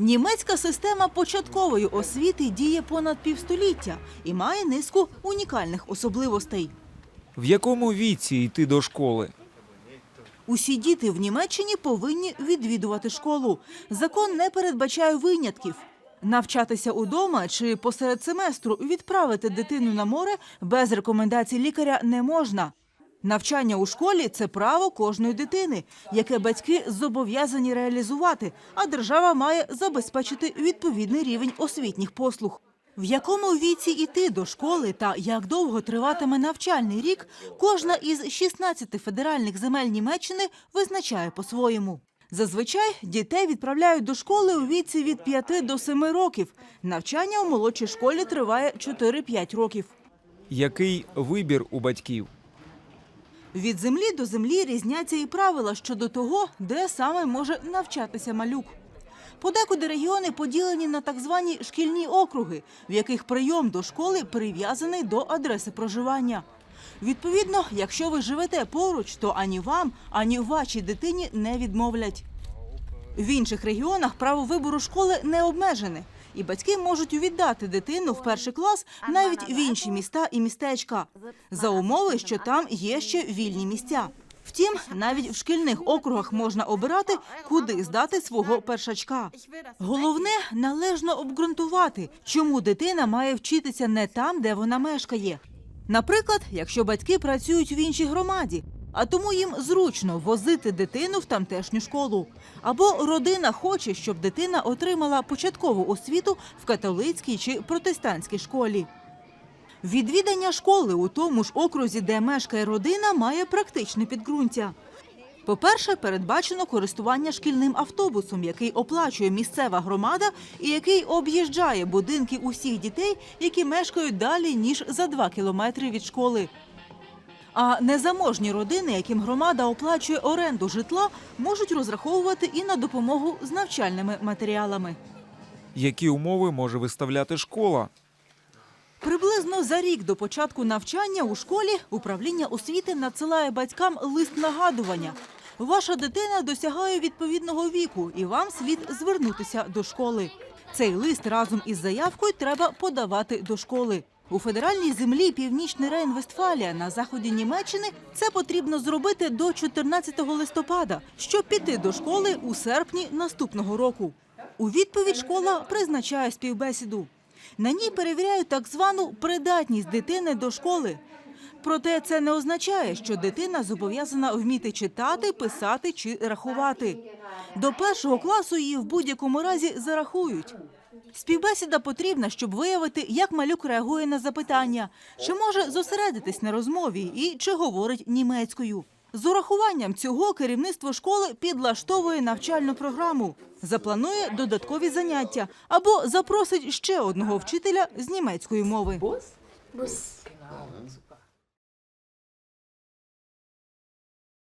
Німецька система початкової освіти діє понад півстоліття і має низку унікальних особливостей. В якому віці йти до школи? Усі діти в Німеччині повинні відвідувати школу. Закон не передбачає винятків. Навчатися удома чи посеред семестру відправити дитину на море без рекомендацій лікаря не можна. Навчання у школі це право кожної дитини, яке батьки зобов'язані реалізувати, а держава має забезпечити відповідний рівень освітніх послуг. В якому віці йти до школи та як довго триватиме навчальний рік, кожна із 16 федеральних земель Німеччини визначає по-своєму. Зазвичай дітей відправляють до школи у віці від 5 до 7 років. Навчання у молодшій школі триває 4-5 років. Який вибір у батьків? Від землі до землі різняться і правила щодо того, де саме може навчатися малюк. Подекуди регіони поділені на так звані шкільні округи, в яких прийом до школи прив'язаний до адреси проживання. Відповідно, якщо ви живете поруч, то ані вам, ані вашій дитині не відмовлять. В інших регіонах право вибору школи не обмежене, і батьки можуть віддати дитину в перший клас навіть в інші міста і містечка, за умови, що там є ще вільні місця. Втім, навіть в шкільних округах можна обирати, куди здати свого першачка. Головне належно обґрунтувати, чому дитина має вчитися не там, де вона мешкає. Наприклад, якщо батьки працюють в іншій громаді, а тому їм зручно возити дитину в тамтешню школу. Або родина хоче, щоб дитина отримала початкову освіту в католицькій чи протестантській школі. Відвідання школи у тому ж окрузі, де мешкає родина, має практичне підґрунтя. По-перше, передбачено користування шкільним автобусом, який оплачує місцева громада і який об'їжджає будинки усіх дітей, які мешкають далі ніж за два кілометри від школи. А незаможні родини, яким громада оплачує оренду житла, можуть розраховувати і на допомогу з навчальними матеріалами. Які умови може виставляти школа? Приблизно за рік до початку навчання у школі управління освіти надсилає батькам лист нагадування. Ваша дитина досягає відповідного віку, і вам слід звернутися до школи. Цей лист разом із заявкою треба подавати до школи. У федеральній землі Північний Рейн-Вестфалія на заході Німеччини це потрібно зробити до 14 листопада, щоб піти до школи у серпні наступного року. У відповідь школа призначає співбесіду. На ній перевіряють так звану придатність дитини до школи. Проте це не означає, що дитина зобов'язана вміти читати, писати чи рахувати. До першого класу її в будь-якому разі зарахують. Співбесіда потрібна, щоб виявити, як малюк реагує на запитання, чи може зосередитись на розмові і чи говорить німецькою. З урахуванням цього керівництво школи підлаштовує навчальну програму, запланує додаткові заняття або запросить ще одного вчителя з німецької мови. Bus?